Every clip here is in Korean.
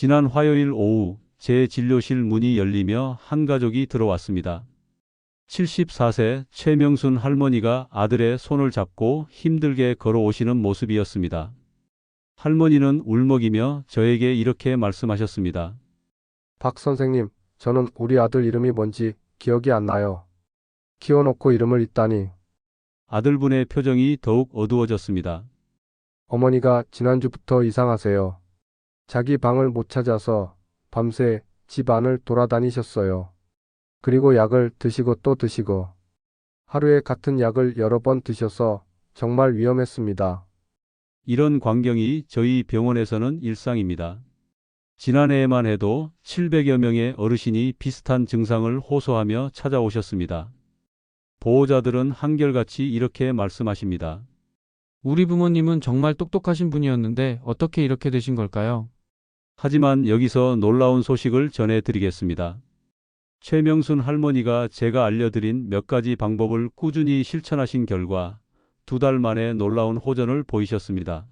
지난 화요일 오후 제 진료실 문이 열리며 한 가족이 들어왔습니다. 74세 최명순 할머니가 아들의 손을 잡고 힘들게 걸어오시는 모습이었습니다. 할머니는 울먹이며 저에게 이렇게 말씀하셨습니다. 박 선생님, 저는 우리 아들 이름이 뭔지 기억이 안 나요. 키워놓고 이름을 잊다니. 아들분의 표정이 더욱 어두워졌습니다. 어머니가 지난주부터 이상하세요. 자기 방을 못 찾아서 밤새 집 안을 돌아다니셨어요. 그리고 약을 드시고 또 드시고. 하루에 같은 약을 여러 번 드셔서 정말 위험했습니다. 이런 광경이 저희 병원에서는 일상입니다. 지난해에만 해도 700여 명의 어르신이 비슷한 증상을 호소하며 찾아오셨습니다. 보호자들은 한결같이 이렇게 말씀하십니다. 우리 부모님은 정말 똑똑하신 분이었는데 어떻게 이렇게 되신 걸까요? 하지만 여기서 놀라운 소식을 전해드리겠습니다. 최명순 할머니가 제가 알려드린 몇 가지 방법을 꾸준히 실천하신 결과 두 달 만에 놀라운 호전을 보이셨습니다.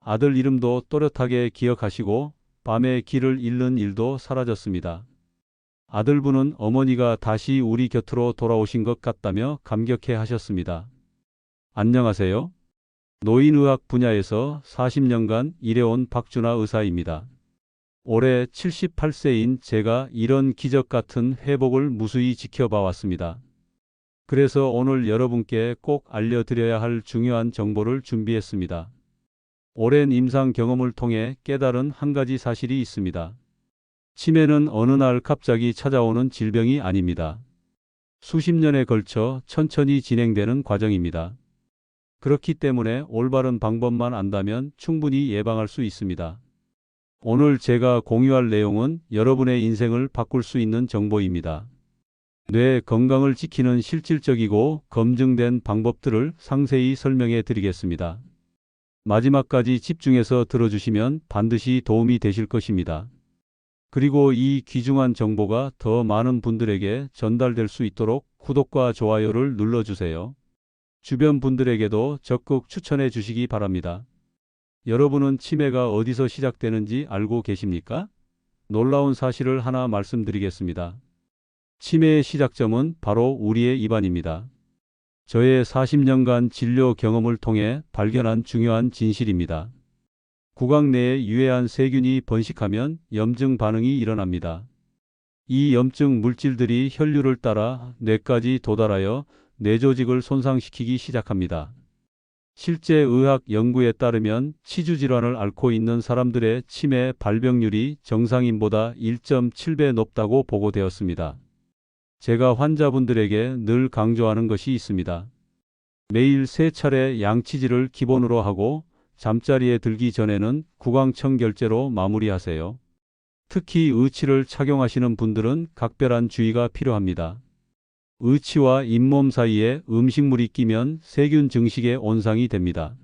아들 이름도 또렷하게 기억하시고 밤에 길을 잃는 일도 사라졌습니다. 아들분은 어머니가 다시 우리 곁으로 돌아오신 것 같다며 감격해 하셨습니다. 안녕하세요. 노인의학 분야에서 40년간 일해온 박준하 의사입니다. 올해 78세인 제가 이런 기적 같은 회복을 무수히 지켜봐 왔습니다. 그래서 오늘 여러분께 꼭 알려드려야 할 중요한 정보를 준비했습니다. 오랜 임상 경험을 통해 깨달은 한 가지 사실이 있습니다. 치매는 어느 날 갑자기 찾아오는 질병이 아닙니다. 수십 년에 걸쳐 천천히 진행되는 과정입니다. 그렇기 때문에 올바른 방법만 안다면 충분히 예방할 수 있습니다. 오늘 제가 공유할 내용은 여러분의 인생을 바꿀 수 있는 정보입니다. 뇌 건강을 지키는 실질적이고 검증된 방법들을 상세히 설명해 드리겠습니다. 마지막까지 집중해서 들어주시면 반드시 도움이 되실 것입니다. 그리고 이 귀중한 정보가 더 많은 분들에게 전달될 수 있도록 구독과 좋아요를 눌러주세요. 주변 분들에게도 적극 추천해 주시기 바랍니다. 여러분은 치매가 어디서 시작되는지 알고 계십니까? 놀라운 사실을 하나 말씀드리겠습니다. 치매의 시작점은 바로 우리의 입안입니다. 저의 40년간 진료 경험을 통해 발견한 중요한 진실입니다. 구강 내에 유해한 세균이 번식하면 염증 반응이 일어납니다. 이 염증 물질들이 혈류를 따라 뇌까지 도달하여 뇌 조직을 손상시키기 시작합니다. 실제 의학 연구에 따르면 치주 질환을 앓고 있는 사람들의 치매 발병률이 정상인보다 1.7배 높다고 보고되었습니다. 제가 환자분들에게 늘 강조하는 것이 있습니다. 매일 세 차례 양치질을 기본으로 하고 잠자리에 들기 전에는 구강청 결제로 마무리하세요. 특히 의치를 착용하시는 분들은 각별한 주의가 필요합니다. 의치와 잇몸 사이에 음식물이 끼면 세균 증식에 온상이 됩니다.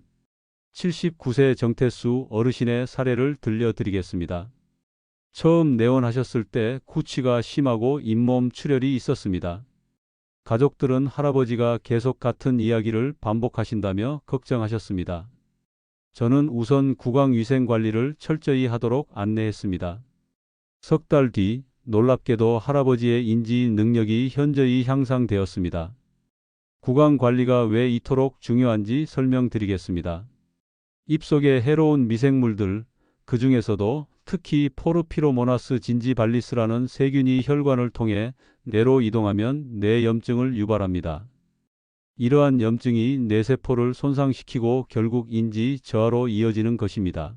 79세 정태수 어르신의 사례를 들려드리겠습니다. 처음 내원하셨을 때 구취가 심하고 잇몸 출혈이 있었습니다. 가족들은 할아버지가 계속 같은 이야기를 반복하신다며 걱정하셨습니다. 저는 우선 구강 위생 관리를 철저히 하도록 안내했습니다. 석 달 뒤 놀랍게도 할아버지의 인지 능력이 현저히 향상되었습니다. 구강 관리가 왜 이토록 중요한지 설명드리겠습니다. 입속의 해로운 미생물들, 그 중에서도 특히 포르피로모나스 진지발리스라는 세균이 혈관을 통해 뇌로 이동하면 뇌 염증을 유발합니다. 이러한 염증이 뇌세포를 손상시키고 결국 인지 저하로 이어지는 것입니다.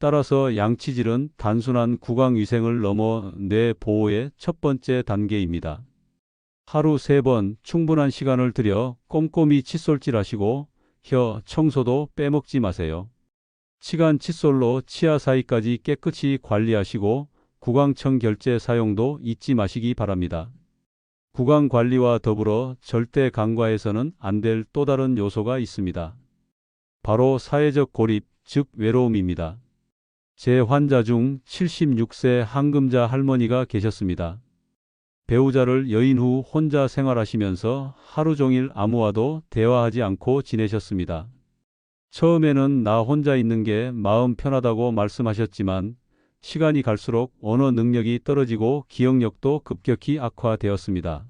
따라서 양치질은 단순한 구강 위생을 넘어 뇌 보호의 첫 번째 단계입니다. 하루 세번 충분한 시간을 들여 꼼꼼히 칫솔질하시고 혀 청소도 빼먹지 마세요. 치간 칫솔로 치아 사이까지 깨끗이 관리하시고 구강청 결제 사용도 잊지 마시기 바랍니다. 구강 관리와 더불어 절대 간과해서는 안 될 또 다른 요소가 있습니다. 바로 사회적 고립, 즉 외로움입니다. 제 환자 중 76세 한금자 할머니가 계셨습니다. 배우자를 여인 후 혼자 생활하시면서 하루 종일 아무와도 대화하지 않고 지내셨습니다. 처음에는 나 혼자 있는 게 마음 편하다고 말씀하셨지만 시간이 갈수록 언어 능력이 떨어지고 기억력도 급격히 악화되었습니다.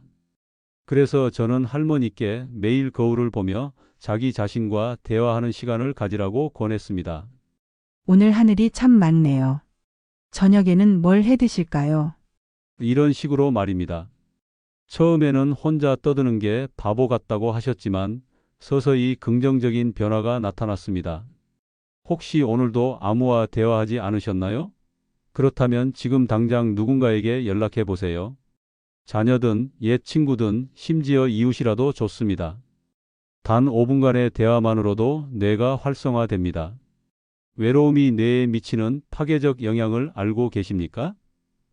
그래서 저는 할머니께 매일 거울을 보며 자기 자신과 대화하는 시간을 가지라고 권했습니다. 오늘 하늘이 참 맑네요. 저녁에는 뭘 해 드실까요? 이런 식으로 말입니다. 처음에는 혼자 떠드는 게 바보 같다고 하셨지만 서서히 긍정적인 변화가 나타났습니다. 혹시 오늘도 아무와 대화하지 않으셨나요? 그렇다면 지금 당장 누군가에게 연락해 보세요. 자녀든 옛 친구든 심지어 이웃이라도 좋습니다. 단 5분간의 대화만으로도 뇌가 활성화됩니다. 외로움이 뇌에 미치는 파괴적 영향을 알고 계십니까?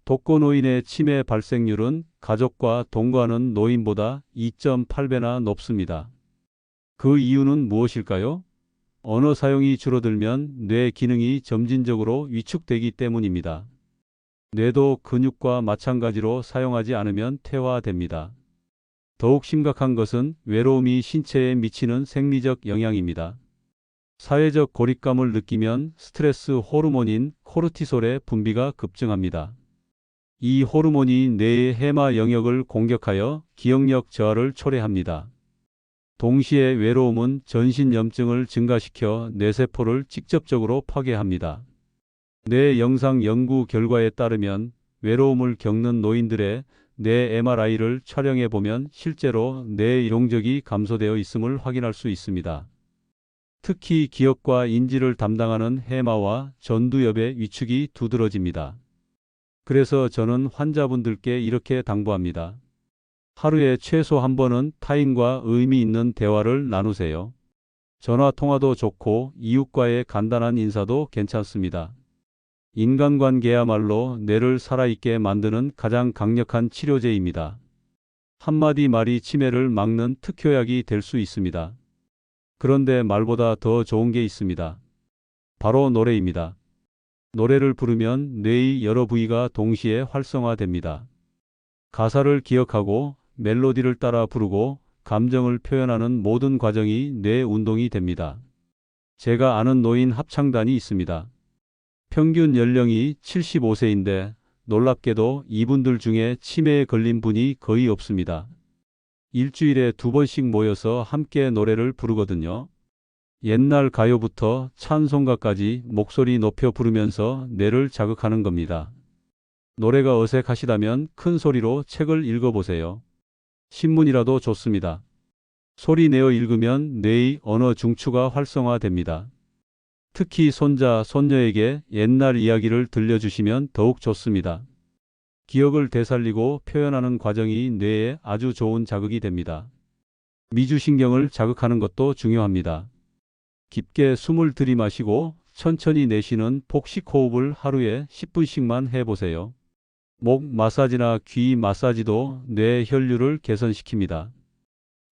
독거노인의 치매 발생률은 가족과 동거하는 노인보다 2.8배나 높습니다. 그 이유는 무엇일까요? 언어 사용이 줄어들면 뇌 기능이 점진적으로 위축되기 때문입니다. 뇌도 근육과 마찬가지로 사용하지 않으면 퇴화됩니다. 더욱 심각한 것은 외로움이 신체에 미치는 생리적 영향입니다. 사회적 고립감을 느끼면 스트레스 호르몬인 코르티솔의 분비가 급증합니다. 이 호르몬이 뇌의 해마 영역을 공격하여 기억력 저하를 초래합니다. 동시에 외로움은 전신 염증을 증가시켜 뇌세포를 직접적으로 파괴합니다. 뇌 영상 연구 결과에 따르면 외로움을 겪는 노인들의 뇌 MRI를 촬영해 보면 실제로 뇌 용적이 감소되어 있음을 확인할 수 있습니다. 특히 기억과 인지를 담당하는 해마와 전두엽의 위축이 두드러집니다. 그래서 저는 환자분들께 이렇게 당부합니다. 하루에 최소 한 번은 타인과 의미 있는 대화를 나누세요. 전화 통화도 좋고 이웃과의 간단한 인사도 괜찮습니다. 인간관계야말로 뇌를 살아있게 만드는 가장 강력한 치료제입니다. 한마디 말이 치매를 막는 특효약이 될 수 있습니다. 그런데 말보다 더 좋은 게 있습니다. 바로 노래입니다. 노래를 부르면 뇌의 여러 부위가 동시에 활성화됩니다. 가사를 기억하고 멜로디를 따라 부르고 감정을 표현하는 모든 과정이 뇌 운동이 됩니다. 제가 아는 노인 합창단이 있습니다. 평균 연령이 75세인데 놀랍게도 이분들 중에 치매에 걸린 분이 거의 없습니다. 일주일에 두 번씩 모여서 함께 노래를 부르거든요. 옛날 가요부터 찬송가까지 목소리 높여 부르면서 뇌를 자극하는 겁니다. 노래가 어색하시다면 큰 소리로 책을 읽어보세요. 신문이라도 좋습니다. 소리 내어 읽으면 뇌의 언어 중추가 활성화됩니다. 특히 손자, 손녀에게 옛날 이야기를 들려주시면 더욱 좋습니다. 기억을 되살리고 표현하는 과정이 뇌에 아주 좋은 자극이 됩니다. 미주신경을 자극하는 것도 중요합니다. 깊게 숨을 들이마시고 천천히 내쉬는 복식 호흡을 하루에 10분씩만 해보세요. 목 마사지나 귀 마사지도 뇌 혈류를 개선시킵니다.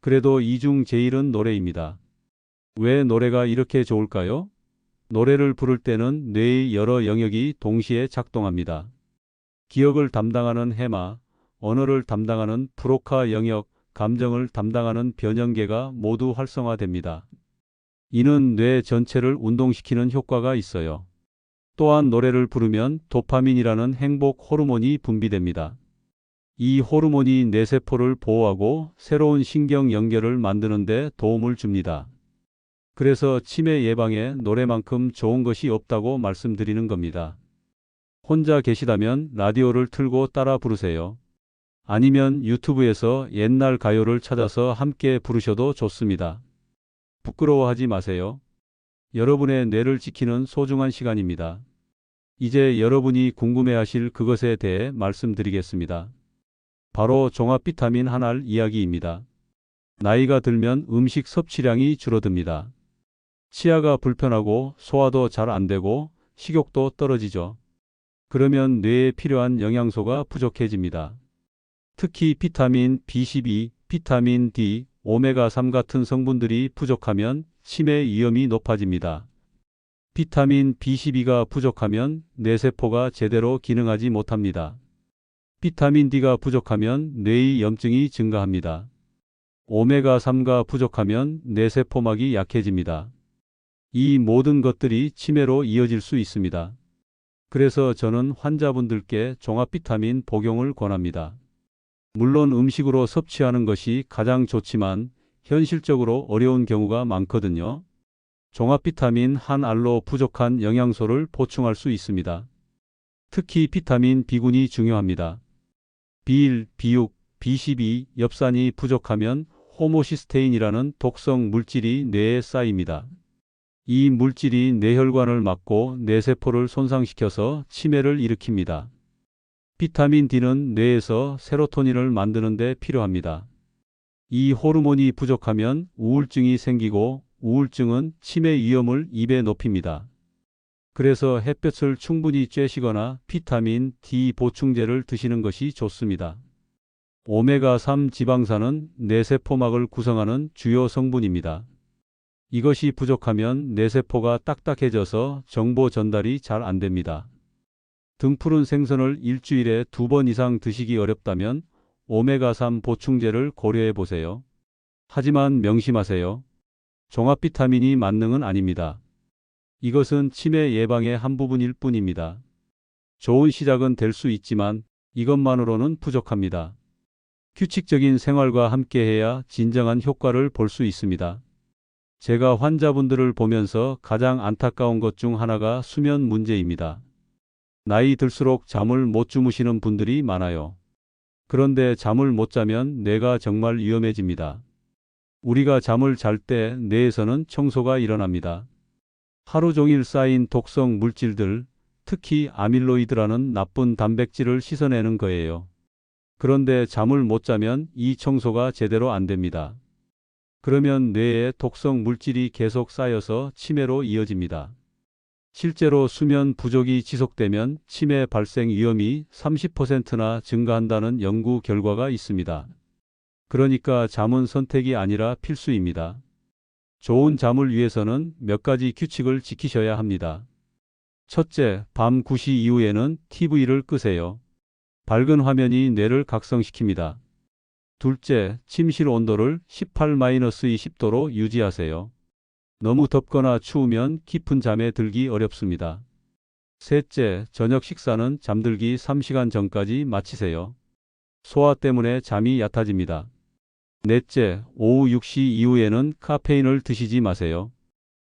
그래도 이중 제일은 노래입니다. 왜 노래가 이렇게 좋을까요? 노래를 부를 때는 뇌의 여러 영역이 동시에 작동합니다. 기억을 담당하는 해마, 언어를 담당하는 프로카 영역, 감정을 담당하는 변형계가 모두 활성화됩니다. 이는 뇌 전체를 운동시키는 효과가 있어요. 또한 노래를 부르면 도파민이라는 행복 호르몬이 분비됩니다. 이 호르몬이 뇌세포를 보호하고 새로운 신경 연결을 만드는 데 도움을 줍니다. 그래서 치매 예방에 노래만큼 좋은 것이 없다고 말씀드리는 겁니다. 혼자 계시다면 라디오를 틀고 따라 부르세요. 아니면 유튜브에서 옛날 가요를 찾아서 함께 부르셔도 좋습니다. 부끄러워하지 마세요. 여러분의 뇌를 지키는 소중한 시간입니다. 이제 여러분이 궁금해하실 그것에 대해 말씀드리겠습니다. 바로 종합 비타민 한 알 이야기입니다. 나이가 들면 음식 섭취량이 줄어듭니다. 치아가 불편하고 소화도 잘 안 되고 식욕도 떨어지죠. 그러면 뇌에 필요한 영양소가 부족해집니다. 특히 비타민 B12, 비타민 D, 오메가3 같은 성분들이 부족하면 치매 위험이 높아집니다. 비타민 B12가 부족하면 뇌세포가 제대로 기능하지 못합니다. 비타민 D가 부족하면 뇌의 염증이 증가합니다. 오메가3가 부족하면 뇌세포막이 약해집니다. 이 모든 것들이 치매로 이어질 수 있습니다. 그래서 저는 환자분들께 종합 비타민 복용을 권합니다. 물론 음식으로 섭취하는 것이 가장 좋지만 현실적으로 어려운 경우가 많거든요. 종합 비타민 한 알로 부족한 영양소를 보충할 수 있습니다. 특히 비타민 B군이 중요합니다. B1, B6, B12, 엽산이 부족하면 호모시스테인이라는 독성 물질이 뇌에 쌓입니다. 이 물질이 뇌혈관을 막고 뇌세포를 손상시켜서 치매를 일으킵니다. 비타민 D는 뇌에서 세로토닌을 만드는 데 필요합니다. 이 호르몬이 부족하면 우울증이 생기고 우울증은 치매 위험을 2배 높입니다. 그래서 햇볕을 충분히 쬐시거나 비타민 D 보충제를 드시는 것이 좋습니다. 오메가3 지방산은 뇌세포막을 구성하는 주요 성분입니다. 이것이 부족하면 뇌세포가 딱딱해져서 정보 전달이 잘 안 됩니다. 등푸른 생선을 일주일에 두 번 이상 드시기 어렵다면 오메가3 보충제를 고려해 보세요. 하지만 명심하세요. 종합 비타민이 만능은 아닙니다. 이것은 치매 예방의 한 부분일 뿐입니다. 좋은 시작은 될 수 있지만 이것만으로는 부족합니다. 규칙적인 생활과 함께해야 진정한 효과를 볼 수 있습니다. 제가 환자분들을 보면서 가장 안타까운 것 중 하나가 수면 문제입니다. 나이 들수록 잠을 못 주무시는 분들이 많아요. 그런데 잠을 못 자면 뇌가 정말 위험해집니다. 우리가 잠을 잘 때 뇌에서는 청소가 일어납니다. 하루 종일 쌓인 독성 물질들, 특히 아밀로이드라는 나쁜 단백질을 씻어내는 거예요. 그런데 잠을 못 자면 이 청소가 제대로 안 됩니다. 그러면 뇌에 독성 물질이 계속 쌓여서 치매로 이어집니다. 실제로 수면 부족이 지속되면 치매 발생 위험이 30%나 증가한다는 연구 결과가 있습니다. 그러니까 잠은 선택이 아니라 필수입니다. 좋은 잠을 위해서는 몇 가지 규칙을 지키셔야 합니다. 첫째, 밤 9시 이후에는 TV를 끄세요. 밝은 화면이 뇌를 각성시킵니다. 둘째, 침실 온도를 18-20도로 유지하세요. 너무 덥거나 추우면 깊은 잠에 들기 어렵습니다. 셋째, 저녁 식사는 잠들기 3시간 전까지 마치세요. 소화 때문에 잠이 얕아집니다. 넷째, 오후 6시 이후에는 카페인을 드시지 마세요.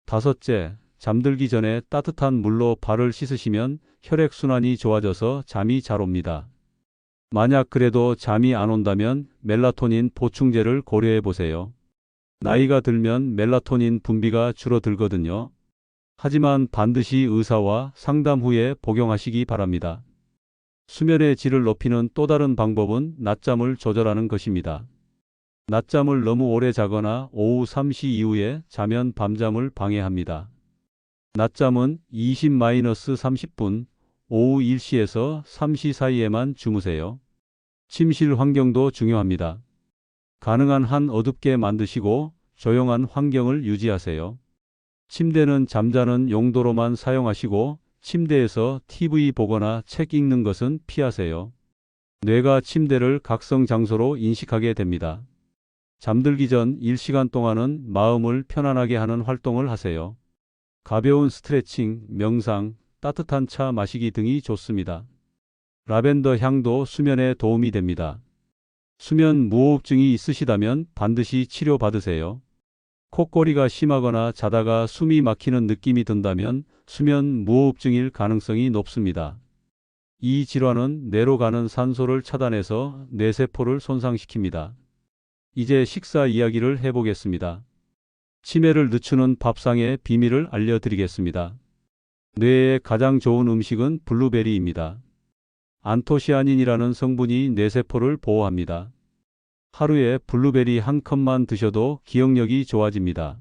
다섯째, 잠들기 전에 따뜻한 물로 발을 씻으시면 혈액순환이 좋아져서 잠이 잘 옵니다. 만약 그래도 잠이 안 온다면 멜라토닌 보충제를 고려해 보세요. 나이가 들면 멜라토닌 분비가 줄어들거든요. 하지만 반드시 의사와 상담 후에 복용하시기 바랍니다. 수면의 질을 높이는 또 다른 방법은 낮잠을 조절하는 것입니다. 낮잠을 너무 오래 자거나 오후 3시 이후에 자면 밤잠을 방해합니다. 낮잠은 20-30분, 오후 1시에서 3시 사이에만 주무세요. 침실 환경도 중요합니다. 가능한 한 어둡게 만드시고 조용한 환경을 유지하세요. 침대는 잠자는 용도로만 사용하시고 침대에서 TV 보거나 책 읽는 것은 피하세요. 뇌가 침대를 각성 장소로 인식하게 됩니다. 잠들기 전 1시간 동안은 마음을 편안하게 하는 활동을 하세요. 가벼운 스트레칭, 명상, 따뜻한 차 마시기 등이 좋습니다. 라벤더 향도 수면에 도움이 됩니다. 수면 무호흡증이 있으시다면 반드시 치료받으세요. 콧꼬리가 심하거나 자다가 숨이 막히는 느낌이 든다면 수면 무호흡증일 가능성이 높습니다. 이 질환은 뇌로 가는 산소를 차단해서 뇌세포를 손상시킵니다. 이제 식사 이야기를 해보겠습니다. 치매를 늦추는 밥상의 비밀을 알려드리겠습니다. 뇌에 가장 좋은 음식은 블루베리입니다. 안토시아닌이라는 성분이 뇌세포를 보호합니다. 하루에 블루베리 한 컵만 드셔도 기억력이 좋아집니다.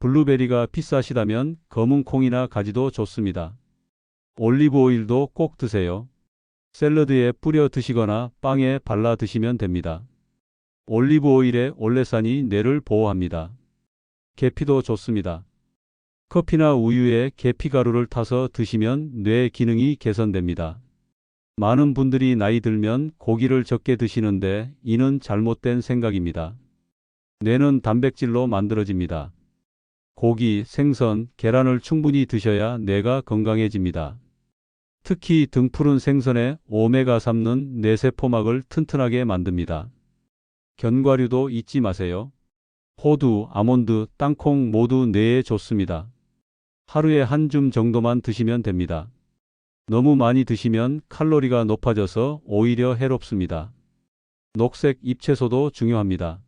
블루베리가 비싸시다면 검은 콩이나 가지도 좋습니다. 올리브 오일도 꼭 드세요. 샐러드에 뿌려 드시거나 빵에 발라 드시면 됩니다. 올리브 오일의 올레산이 뇌를 보호합니다. 계피도 좋습니다. 커피나 우유에 계피 가루를 타서 드시면 뇌 기능이 개선됩니다. 많은 분들이 나이 들면 고기를 적게 드시는데 이는 잘못된 생각입니다. 뇌는 단백질로 만들어집니다. 고기, 생선, 계란을 충분히 드셔야 뇌가 건강해집니다. 특히 등푸른 생선에 오메가3는 뇌세포막을 튼튼하게 만듭니다. 견과류도 잊지 마세요. 호두, 아몬드, 땅콩 모두 뇌에 좋습니다. 하루에 한 줌 정도만 드시면 됩니다. 너무 많이 드시면 칼로리가 높아져서 오히려 해롭습니다. 녹색 잎채소도 중요합니다.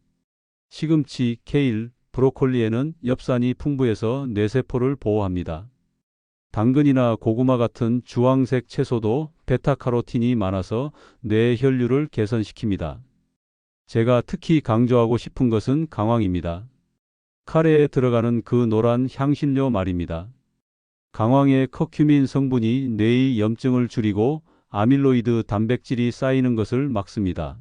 시금치, 케일, 브로콜리에는 엽산이 풍부해서 뇌세포를 보호합니다. 당근이나 고구마 같은 주황색 채소도 베타카로틴이 많아서 뇌 혈류를 개선시킵니다. 제가 특히 강조하고 싶은 것은 강황입니다. 카레에 들어가는 그 노란 향신료 말입니다. 강황의 커큐민 성분이 뇌의 염증을 줄이고 아밀로이드 단백질이 쌓이는 것을 막습니다.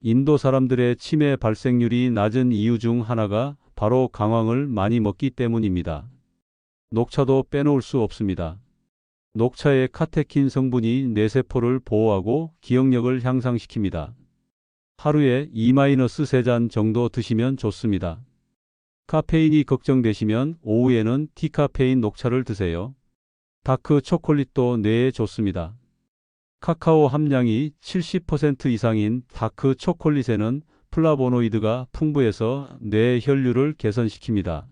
인도 사람들의 치매 발생률이 낮은 이유 중 하나가 바로 강황을 많이 먹기 때문입니다. 녹차도 빼놓을 수 없습니다. 녹차의 카테킨 성분이 뇌세포를 보호하고 기억력을 향상시킵니다. 하루에 2-3잔 정도 드시면 좋습니다. 카페인이 걱정되시면 오후에는 디카페인 녹차를 드세요. 다크 초콜릿도 뇌에 좋습니다. 카카오 함량이 70% 이상인 다크 초콜릿에는 플라보노이드가 풍부해서 뇌 혈류를 개선시킵니다.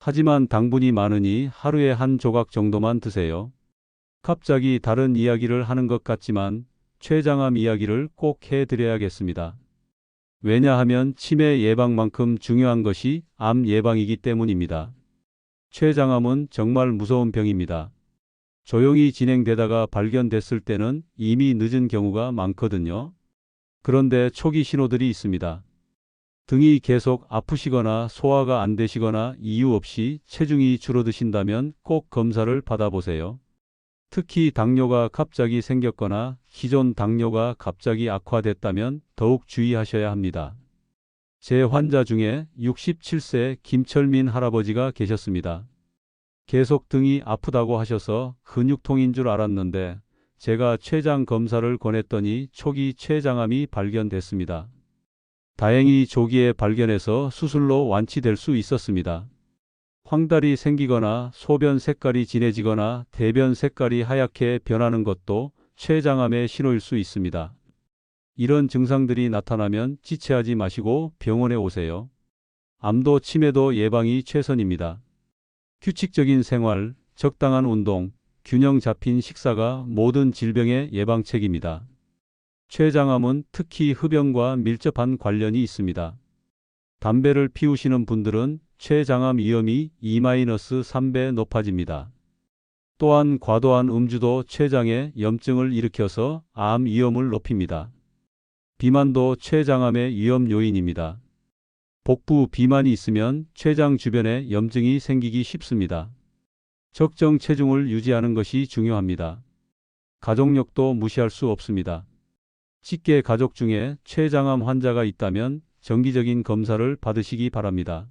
하지만 당분이 많으니 하루에 한 조각 정도만 드세요. 갑자기 다른 이야기를 하는 것 같지만 췌장암 이야기를 꼭 해드려야겠습니다. 왜냐하면 치매 예방만큼 중요한 것이 암 예방이기 때문입니다. 췌장암은 정말 무서운 병입니다. 조용히 진행되다가 발견됐을 때는 이미 늦은 경우가 많거든요. 그런데 초기 신호들이 있습니다. 등이 계속 아프시거나 소화가 안 되시거나 이유 없이 체중이 줄어드신다면 꼭 검사를 받아보세요. 특히 당뇨가 갑자기 생겼거나 기존 당뇨가 갑자기 악화됐다면 더욱 주의하셔야 합니다. 제 환자 중에 67세 김철민 할아버지가 계셨습니다. 계속 등이 아프다고 하셔서 근육통인 줄 알았는데 제가 췌장 검사를 권했더니 초기 췌장암이 발견됐습니다. 다행히 조기에 발견해서 수술로 완치될 수 있었습니다. 황달이 생기거나 소변 색깔이 진해지거나 대변 색깔이 하얗게 변하는 것도 췌장암의 신호일 수 있습니다. 이런 증상들이 나타나면 지체하지 마시고 병원에 오세요. 암도 치매도 예방이 최선입니다. 규칙적인 생활, 적당한 운동, 균형 잡힌 식사가 모든 질병의 예방책입니다. 췌장암은 특히 흡연과 밀접한 관련이 있습니다. 담배를 피우시는 분들은 췌장암 위험이 2-3배 높아집니다. 또한 과도한 음주도 췌장에 염증을 일으켜서 암 위험을 높입니다. 비만도 췌장암의 위험 요인입니다. 복부 비만이 있으면 췌장 주변에 염증이 생기기 쉽습니다. 적정 체중을 유지하는 것이 중요합니다. 가족력도 무시할 수 없습니다. 직계 가족 중에 췌장암 환자가 있다면 정기적인 검사를 받으시기 바랍니다.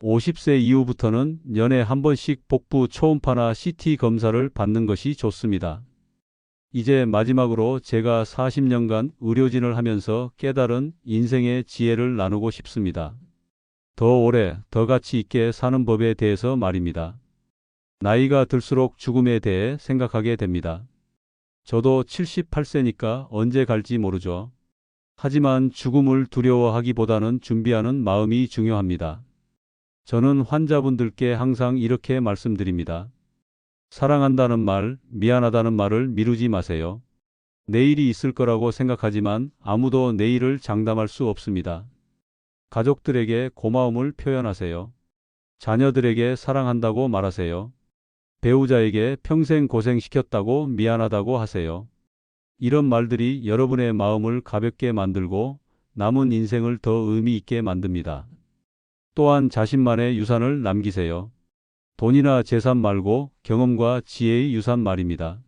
50세 이후부터는 연에 한 번씩 복부 초음파나 CT 검사를 받는 것이 좋습니다. 이제 마지막으로 제가 40년간 의료진을 하면서 깨달은 인생의 지혜를 나누고 싶습니다. 더 오래, 더 가치 있게 사는 법에 대해서 말입니다. 나이가 들수록 죽음에 대해 생각하게 됩니다. 저도 78세니까 언제 갈지 모르죠. 하지만 죽음을 두려워하기보다는 준비하는 마음이 중요합니다. 저는 환자분들께 항상 이렇게 말씀드립니다. 사랑한다는 말, 미안하다는 말을 미루지 마세요. 내일이 있을 거라고 생각하지만 아무도 내일을 장담할 수 없습니다. 가족들에게 고마움을 표현하세요. 자녀들에게 사랑한다고 말하세요. 배우자에게 평생 고생시켰다고 미안하다고 하세요. 이런 말들이 여러분의 마음을 가볍게 만들고 남은 인생을 더 의미 있게 만듭니다. 또한 자신만의 유산을 남기세요. 돈이나 재산 말고 경험과 지혜의 유산 말입니다.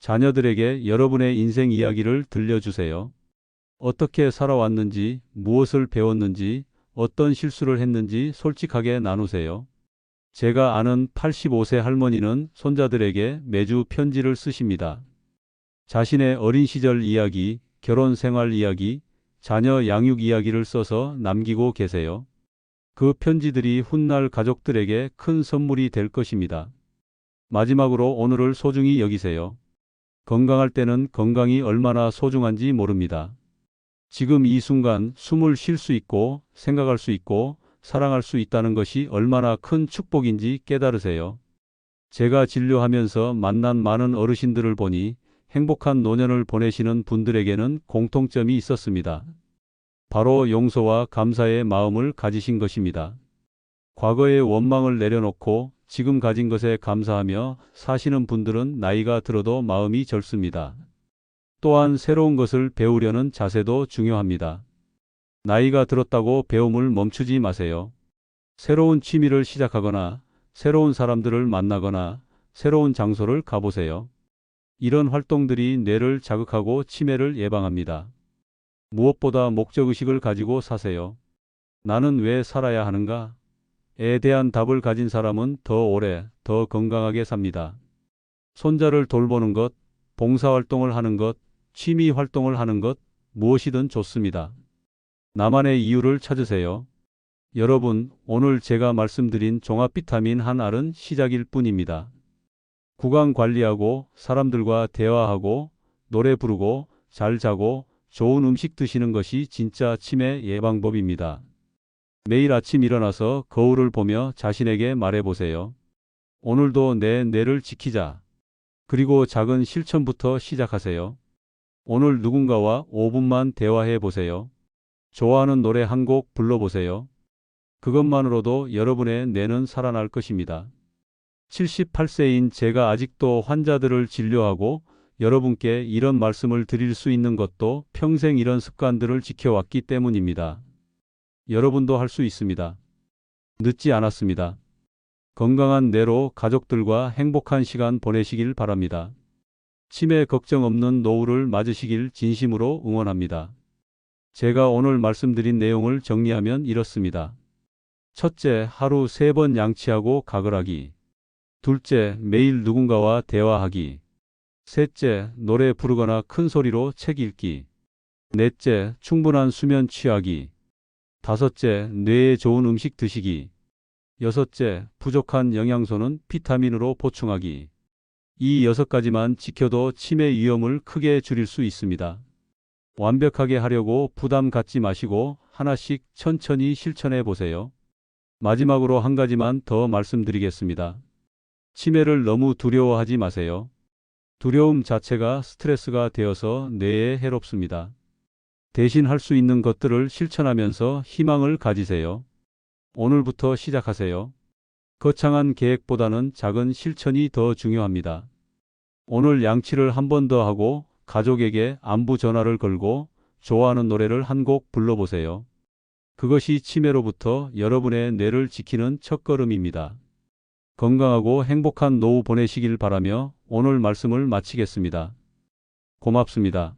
자녀들에게 여러분의 인생 이야기를 들려주세요. 어떻게 살아왔는지, 무엇을 배웠는지, 어떤 실수를 했는지 솔직하게 나누세요. 제가 아는 85세 할머니는 손자들에게 매주 편지를 쓰십니다. 자신의 어린 시절 이야기, 결혼 생활 이야기, 자녀 양육 이야기를 써서 남기고 계세요. 그 편지들이 훗날 가족들에게 큰 선물이 될 것입니다. 마지막으로 오늘을 소중히 여기세요. 건강할 때는 건강이 얼마나 소중한지 모릅니다. 지금 이 순간 숨을 쉴 수 있고 생각할 수 있고 사랑할 수 있다는 것이 얼마나 큰 축복인지 깨달으세요. 제가 진료하면서 만난 많은 어르신들을 보니 행복한 노년을 보내시는 분들에게는 공통점이 있었습니다. 바로 용서와 감사의 마음을 가지신 것입니다. 과거의 원망을 내려놓고 지금 가진 것에 감사하며 사시는 분들은 나이가 들어도 마음이 젊습니다. 또한 새로운 것을 배우려는 자세도 중요합니다. 나이가 들었다고 배움을 멈추지 마세요. 새로운 취미를 시작하거나 새로운 사람들을 만나거나 새로운 장소를 가보세요. 이런 활동들이 뇌를 자극하고 치매를 예방합니다. 무엇보다 목적의식을 가지고 사세요. 나는 왜 살아야 하는가? 에 대한 답을 가진 사람은 더 오래, 더 건강하게 삽니다. 손자를 돌보는 것, 봉사활동을 하는 것, 취미 활동을 하는 것, 무엇이든 좋습니다. 나만의 이유를 찾으세요. 여러분, 오늘 제가 말씀드린 종합 비타민 한 알은 시작일 뿐입니다. 구강 관리하고 사람들과 대화하고 노래 부르고 잘 자고 좋은 음식 드시는 것이 진짜 치매 예방법입니다. 매일 아침 일어나서 거울을 보며 자신에게 말해보세요. 오늘도 내 뇌를 지키자. 그리고 작은 실천부터 시작하세요. 오늘 누군가와 5분만 대화해 보세요. 좋아하는 노래 한 곡 불러보세요. 그것만으로도 여러분의 뇌는 살아날 것입니다. 78세인 제가 아직도 환자들을 진료하고 여러분께 이런 말씀을 드릴 수 있는 것도 평생 이런 습관들을 지켜왔기 때문입니다. 여러분도 할 수 있습니다. 늦지 않았습니다. 건강한 뇌로 가족들과 행복한 시간 보내시길 바랍니다. 치매 걱정 없는 노후를 맞으시길 진심으로 응원합니다. 제가 오늘 말씀드린 내용을 정리하면 이렇습니다. 첫째, 하루 세 번 양치하고 가글하기. 둘째, 매일 누군가와 대화하기. 셋째, 노래 부르거나 큰 소리로 책 읽기. 넷째, 충분한 수면 취하기. 다섯째, 뇌에 좋은 음식 드시기. 여섯째, 부족한 영양소는 비타민으로 보충하기. 이 여섯 가지만 지켜도 치매 위험을 크게 줄일 수 있습니다. 완벽하게 하려고 부담 갖지 마시고 하나씩 천천히 실천해 보세요. 마지막으로 한 가지만 더 말씀드리겠습니다. 치매를 너무 두려워하지 마세요. 두려움 자체가 스트레스가 되어서 뇌에 해롭습니다. 대신 할 수 있는 것들을 실천하면서 희망을 가지세요. 오늘부터 시작하세요. 거창한 계획보다는 작은 실천이 더 중요합니다. 오늘 양치를 한 번 더 하고 가족에게 안부 전화를 걸고 좋아하는 노래를 한 곡 불러보세요. 그것이 치매로부터 여러분의 뇌를 지키는 첫걸음입니다. 건강하고 행복한 노후 보내시길 바라며 오늘 말씀을 마치겠습니다. 고맙습니다.